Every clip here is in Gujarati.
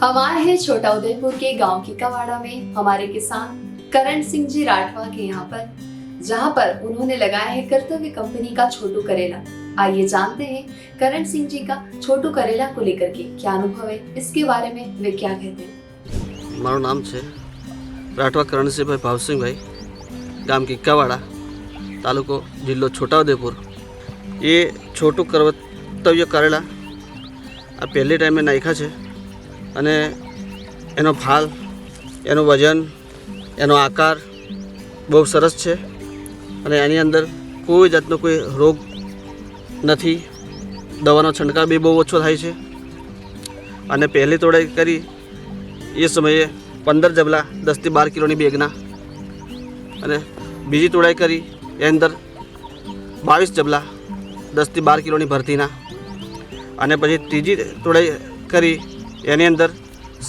हम आए हैं छोटा उदयपुर के गांव की कवाड़ा में हमारे किसान करण सिंह जी राठवा के यहाँ पर जहाँ पर उन्होंने लगाया है कर्तव्य कंपनी का छोटू करेला आइए जानते हैं करण सिंह जी का छोटू करेला को लेकर के क्या अनुभव है इसके बारे में वे क्या कहते हैं મારું નામ છે રાઠવા કરણસિંહભાઈ ભાવસિંહભાઈ ગામ કિક્કાવાડા તાલુકો જિલ્લો છોટાઉદેપુર એ છોટું કર્તવ્ય કરેલા આ પહેલી ટાઈમે નાખ્યા છે અને એનો ફાલ એનું વજન, એનો આકાર બહુ સરસ છે. અને એની અંદર કોઈ જાતનો કોઈ રોગ નથી. દવાનો છંટકાવ બી બહુ ઓછો થાય છે. અને પહેલી તોડાઈ કરી એ સમયે પંદર જબલા દસથી બાર કિલોની બેગના. અને બીજી તોડાઈ કરી એ અંદર બાવીસ જબલા દસથી બાર કિલોની ભરતીના. અને પછી ત્રીજી તોડાઈ કરી એની અંદર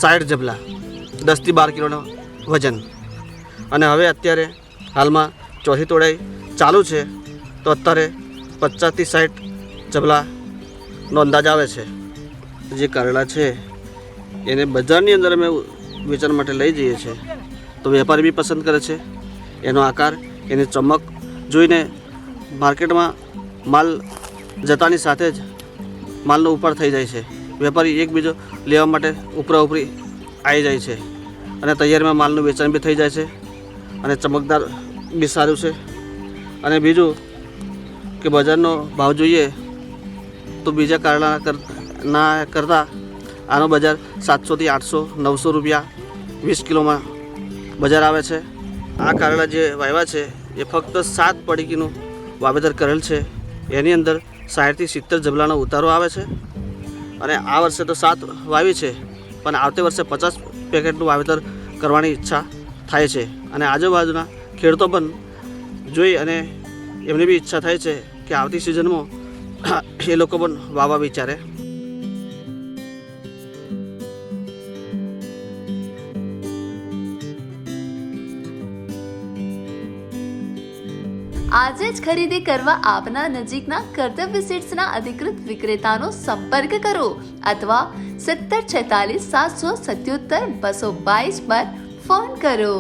સાઠ જબલા, દસથી બાર કિલોનો વજન. અને હવે અત્યારે હાલમાં ચોથી તોડાઈ ચાલુ છે, તો અત્યારે પચાસથી સાઠ જબલાનો અંદાજ આવે છે. જે કરડા છે, એને બજારની અંદર અમે વેચાણ માટે લઈ જઈએ છીએ. તો વેપારી બી પસંદ કરે છે, એનો આકાર, એની ચમક જોઈને માર્કેટમાં માલ જતાની સાથે જ માલનો ઉપાડ થઈ જાય છે. વેપારી એકબીજો લેવા માટે ઉપરા ઉપરી આવી જાય છે. અને તૈયારીમાં માલનું વેચાણ બી થઈ જાય છે. અને ચમકદાર બી સારું છે. અને બીજું કે બજારનો ભાવ જોઈએ તો બીજા કારણા કર, ના કરતાં આનો બજાર સાતસોથી આઠસો, નવસો રૂપિયા વીસ કિલોમાં બજાર આવે છે. આ કારણા જે વાવ્યા છે એ ફક્ત સાત પડીકીનું વાવેતર કરેલ છે. એની અંદર સાઠથી સિત્તેર જબલાનો ઉતારો આવે છે. અને આ વર્ષે તો સાત વાવી છે, પણ આવતી વર્ષે પચાસ પેકેટનું વાવેતર કરવાની ઈચ્છા થાય છે. અને આજુબાજુના ખેડૂતો પણ જોઈ અને એમની બી ઈચ્છા થાય છે કે આવતી સિઝનમાં એ લોકો પણ વાવવા વિચારે. આજે જ ખરીદી કરવા આપના નજીકના કર્તવ્ય સીટ્સના અધિકૃત વિક્રેતાનો સંપર્ક કરો અથવા સત્તર છેતાલીસ સાતસો સત્યોતર બસો બાવીસ પર ફોન કરો.